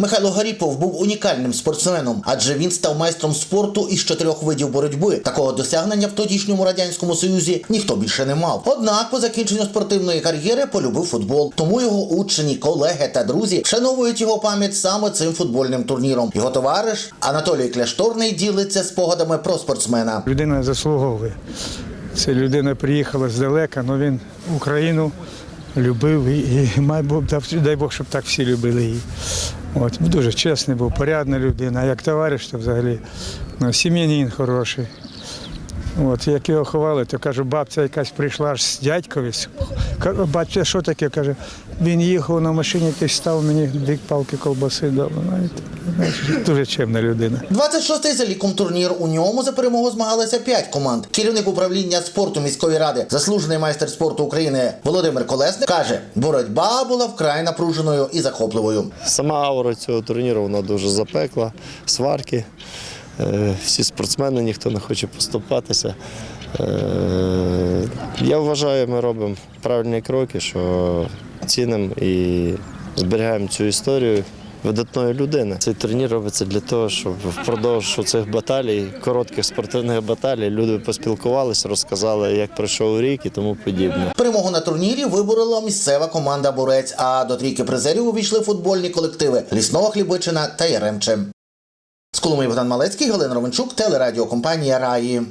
Михайло Гаріпов був унікальним спортсменом, адже він став майстром спорту із чотирьох видів боротьби. Такого досягнення в тодішньому радянському союзі ніхто більше не мав. Однак, по закінченню спортивної кар'єри полюбив футбол. Тому його учні, колеги та друзі вшановують його пам'ять саме цим футбольним турніром. Його товариш Анатолій Кляшторний ділиться спогадами про спортсмена. Людина заслуговує. Це людина приїхала здалека, але він Україну любив і, і дай Бог, щоб так всі любили її. От, дуже чесний був, порядна людина. Як товариш, то взагалі ну, сім'янин хороший. От, як його ховали, то кажу, бабця якась прийшла аж з дядькові. Бабця, що таке? Каже, він їхав на машині, ти став мені дві палки колбаси дав. Дуже чемна людина. 26-й за ліком турнір. У ньому за перемогу змагалися 5 команд. Керівник управління спорту міської ради, заслужений майстер спорту України Володимир Колесник каже, боротьба була вкрай напруженою і захопливою. Сама аура цього турніру вона дуже запекла, сварки. Е, Всі спортсмени, ніхто не хоче поступатися. Е, Я вважаю, ми робимо правильні кроки, що цінимо і зберігаємо цю історію видатної людини. Цей турнір робиться для того, щоб впродовж цих баталій, коротких спортивних баталій, люди поспілкувалися, розказали, як пройшов рік і тому подібне. Перемогу на турнірі виборола місцева команда Борець. А до трійки призерів увійшли футбольні колективи Лісного Хлібичина та Яремче. З Коломи Богдан Малецький, Галина Романчук, телерадіокомпанія Раї.